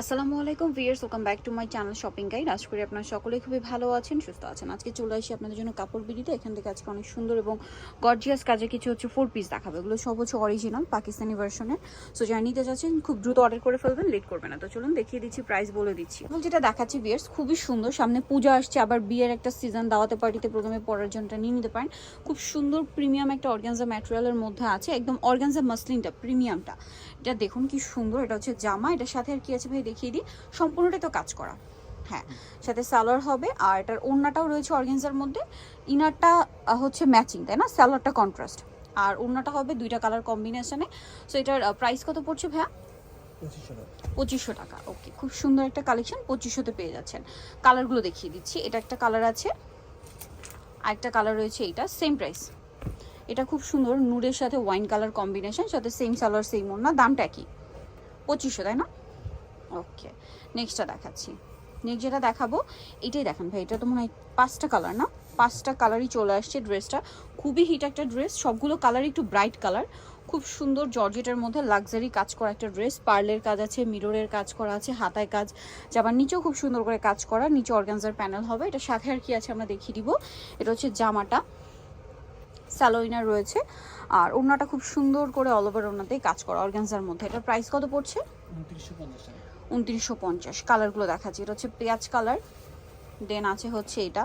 আসসালামু আলাইকুম viewers welcome back to my channel shopping guide আশা করি আপনারা সকলে খুবই ভালো আছেন, সুস্থ আছেন। আজকে চলে আসি আপনাদের জন্য কাপড় বিড়িতে। এখান থেকে আজকে অনেক সুন্দর এবং গর্জিয়াস কাজে কিছু হচ্ছে ফোর পিস দেখাবে। এগুলো সব হচ্ছে অরিজিনাল পাকিস্তানি ভার্সনের সো যারা নিতে চাচ্ছেন খুব দ্রুত অর্ডার করে ফেলবেন লেট করবে না। তো চলুন দেখিয়ে দিচ্ছি প্রাইস বলে দিচ্ছি। এবং যেটা দেখাচ্ছি ভিয়ার্স খুবই সুন্দর। সামনে পূজা আসছে, আবার বিয়ের একটা সিজন দাওয়াতে পার্টিতে প্রথমে পরার জন্য নিয়ে নিতে পারেন। খুব সুন্দর প্রিমিয়াম একটা অর্গানজা ম্যাটেরিয়ালের মধ্যে আছে। একদম অর্গানজা মাসলিনটা প্রিমিয়ামটা এটা দেখুন কি সুন্দর এটা হচ্ছে জামা এটার সাথে আর কি আছে ভাই দেখিয়ে দিই সম্পূর্ণটাই তো কাজ করা। হ্যাঁ সাথে সালোয়ার হবে আর এটার ওড়নাটাও রয়েছে অর্গেন্জার মধ্যে ইনারটা হচ্ছে ম্যাচিং তাই না? সালোয়ারটা কন্ট্রাস্ট আর ওড়নাটা হবে দুইটা কালার কম্বিনেশনে সো এটার প্রাইস কত পড়ছে ভাইয়া? পঁচিশশো টাকা। পঁচিশশো টাকা ওকে খুব সুন্দর একটা কালেকশন পঁচিশশোতে পেয়ে যাচ্ছেন। কালারগুলো দেখিয়ে দিচ্ছি এটা একটা কালার আছে আরেকটা কালার রয়েছে এইটা সেম প্রাইস এটা খুব সুন্দর, নুডের সাথে ওয়াইন কালার কম্বিনেশন সাথে সেম সালোয়ার সেম ওড়না, দামটা কি পঁচিশশো, তাই না? ওকে নেক্সটটা দেখাচ্ছি। নেক্সট যেটা দেখাবো, এটাই দেখান ভাই, এটা তো মনে হয় পাঁচটা কালার না? পাঁচটা কালারই চলে আসছে ড্রেসটা খুবই হিট একটা ড্রেস সবগুলো কালার একটু ব্রাইট কালার খুব সুন্দর জর্জেটের মধ্যে লাক্সারি কাজ করা একটা ড্রেস পার্লের কাজ আছে, মিররের কাজ করা আছে, হাতায় কাজ, জামার নিচেও খুব সুন্দর করে কাজ করা, নিচে অর্গানজার প্যানেল হবে। এটা সাথে আর কি আছে আমরা দেখিয়ে দিব। এটা হচ্ছে জামাটা। স্যালোইনার রয়েছে। আর ওড়নাটা খুব সুন্দর করে অল ওভার ওড়নাতেই কাজ করা অর্গানজার মধ্যে। এটা প্রাইস কত পড়ছে? উনত্রিশশো পঞ্চাশ। কালারগুলো দেখাচ্ছি। এটা হচ্ছে পেঁয়াজ কালার দেন আছে হচ্ছে এটা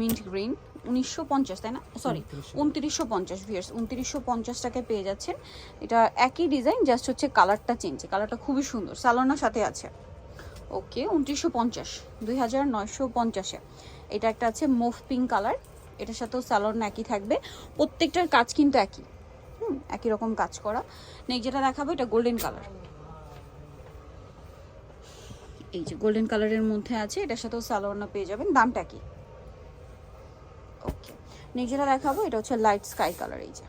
মিন্ট গ্রিন উনিশশো পঞ্চাশ তাই না? সরি উনত্রিশশো। পঞ্চাশ ভিয়ার্স উনত্রিশশো পঞ্চাশ টাকায় পেয়ে যাচ্ছেন এটা একই ডিজাইন জাস্ট হচ্ছে কালারটা চেঞ্জ কালারটা খুবই সুন্দর। সালোনার সাথে আছে। ওকে উনত্রিশশো পঞ্চাশ দুই হাজার নয়শো পঞ্চাশে। এটা একটা আছে মুভ পিঙ্ক কালার এটার সাথেও স্যালোন একই থাকবে। প্রত্যেকটার কাজ কিন্তু একই। হুম, একই রকম কাজ করা। নেক্সট যেটা দেখাবো, এটা গোল্ডেন কালার এই যে গোল্ডেন কালারের মধ্যে আছে, এটার সাথেও সালোয়ারনা পেয়ে যাবেন। দামটা কি ওকে নেক্সট যেটা দেখাবো, এটা হচ্ছে লাইট স্কাই কালার এই যে।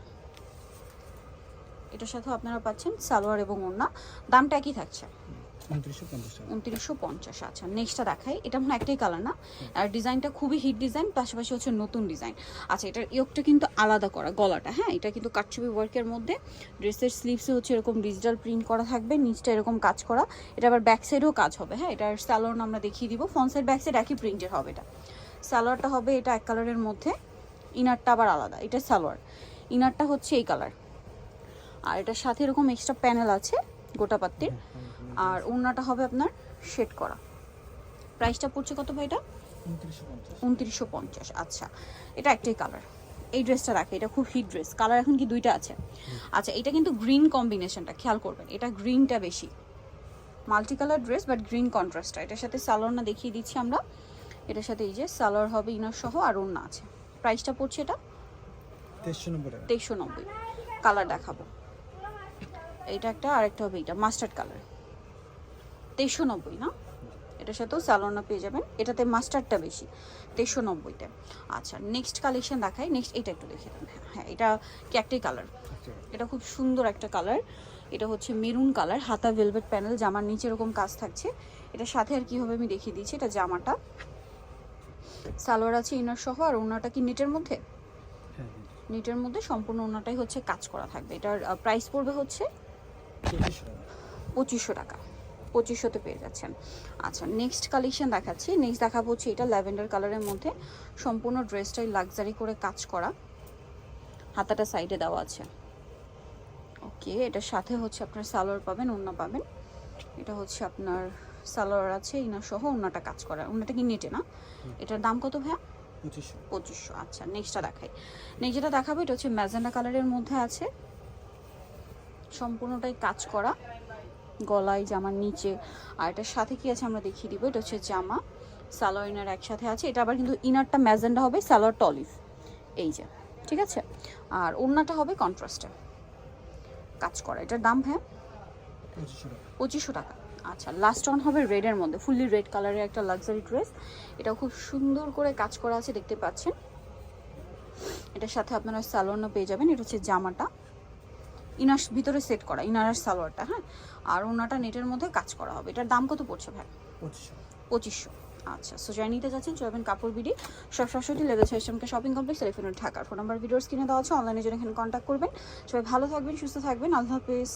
এটার সাথেও আপনারা পাচ্ছেন সালোয়ার এবং ওড়না। দামটা একই থাকছে। উনত্রিশশো পঞ্চাশ আচ্ছা নেক্সটটা দেখাই। এটা মনে একটাই কালার না। আর ডিজাইনটা খুবই হিট ডিজাইন পাশাপাশি হচ্ছে নতুন ডিজাইন আচ্ছা এটার ইয়োগটা কিন্তু আলাদা করা, গলাটা হ্যাঁ? এটা কিন্তু কাটছবি ওয়ার্কের মধ্যে। ড্রেসের স্লিভসে হচ্ছে এরকম ডিজিটাল প্রিন্ট করা থাকবে, নিচটা এরকম কাজ করা। এটা আবার ব্যাক সাইডেও কাজ হবে হ্যাঁ? এটার স্যালোয়ার আমরা দেখিয়ে দিব। সাইড ব্যাক সাইড একই প্রিন্টের হবে এটা। সালোয়ারটা হবে এটা এক কালারের মধ্যে। ইনারটা আবার আলাদা, এটা সালোয়ার ইনারটা হচ্ছে এই কালার আর এটার সাথে এরকম এক্সট্রা প্যানেল আছে। গোটা পাত্তির। আর ওড়নাটা হবে আপনার শেড করা। প্রাইসটা পড়ছে কত ভাই এটা উনত্রিশশো পঞ্চাশ। আচ্ছা এটা একটাই কালার এই ড্রেসটা রাখে এটা খুব হিট ড্রেস কালার এখন কি দুইটা আছে? আচ্ছা এটা কিন্তু গ্রিন কম্বিনেশনটা খেয়াল করবেন এটা গ্রিনটা বেশি। Multi colour dress but green কন্ট্রাস্টটা এটার সাথে সালোয়ার না দেখিয়ে দিচ্ছি আমরা। এটার সাথে এই যে সালোয়ার হবে ইনার সহ আর ওড়না আছে। প্রাইসটা পড়ছে এটা? তেইশশো নব্বই তেইশশো নব্বই। কালার দেখাবো। এইটা একটা আরেকটা হবে এটা মাস্টার্ড কালার তেইশশো নব্বই না? এটার সাথেও স্যালোনা পেয়ে যাবেন। এটাতে মাস্টার্ডটা বেশি তেইশশো নব্বইতে। আচ্ছা নেক্সট কালেকশন দেখাই। নেক্সট এটা একটু দেখে দেন হ্যাঁ এটা কি একটাই কালার এটা খুব সুন্দর একটা কালার এটা হচ্ছে মেরুন কালার হাতা ভেলভেট প্যানেল জামার নিচে এরকম কাজ থাকছে। এটা সাথে আর কি হবে আমি দেখিয়ে দিচ্ছি এটা জামাটা। সালোয়ার আছে ইনার সহ আর ওনাটা কি নেটের মধ্যে? হ্যাঁ নেটের মধ্যে সম্পূর্ণ ওনাটাই হচ্ছে কাজ করা থাকবে। এটার প্রাইস পড়বে হচ্ছে পঁচিশশো। টাকা। পঁচিশশোতে পেয়ে যাচ্ছেন। আচ্ছা নেক্সট কালেকশন দেখাচ্ছি। নেক্সট দেখাবো হচ্ছে এটা ল্যাভেন্ডার কালারের মধ্যে সম্পূর্ণ ড্রেসটাই লাক্সারি করে কাজ করা। হাতাটা সাইডে দেওয়া আছে। ওকে এটার সাথে হচ্ছে আপনার সালোয়ার পাবেন ওড়না পাবেন। এটা হচ্ছে আপনার সালোয়ার আছে ইনা সহ ওড়নাটা কাজ করা। ওড়নাটা কি নেটে না? এটার দাম কত ভাইয়া? পঁচিশশো। পঁচিশশো। আচ্ছা নেক্সটটা দেখাই। নেক্সট যেটা দেখাবো এটা হচ্ছে ম্যাজেন্ডা কালারের মধ্যে আছে। সম্পূর্ণটাই কাজ করা গলায় জামার নিচে। আর এটার সাথে কি আছে আমরা দেখিয়ে দিব এটা হচ্ছে জামা। সালোয়ার ইনার একসাথে আছে এটা আবার কিন্তু ইনারটা ম্যাজেন্ডা হবে সালোয়ার টলিভ এই যে ঠিক আছে? আর ওড়নাটা হবে কন্ট্রাস্টে কাজ করা এটার দাম হ্যাঁ পঁচিশশো টাকা। আচ্ছা লাস্ট অন হবে রেডের মধ্যে ফুললি রেড কালারের একটা লাক্সারি ড্রেস এটা খুব সুন্দর করে কাজ করা আছে দেখতে পাচ্ছেন। এটার সাথে আপনারা সালোয়ারও পেয়ে যাবেন এটা হচ্ছে জামাটা। ইনার ভিতরে সেট করা ইনার সালোয়ারটা হ্যাঁ? আর ওনাটা নেটের মধ্যে কাজ করা হবে। এটার দাম কত পড়ছে ভাই? পঁচিশশো। পঁচিশশো। আচ্ছা সো যাই নিতে যাচ্ছেন চলবেন কাপড় বিডি সব সরাসরি লেভেল সিস্টেমকে শপিং কমপ্লেক্স টেলিফোনের ঢাকার ফোন নাম্বার ভিডিওস কিনে দেওয়া আছে অনলাইনে জন্য এখানে কন্ট্যাক্ট করবেন। সবাই ভালো থাকবেন সুস্থ থাকবেন আল্লাহ হাফিজ।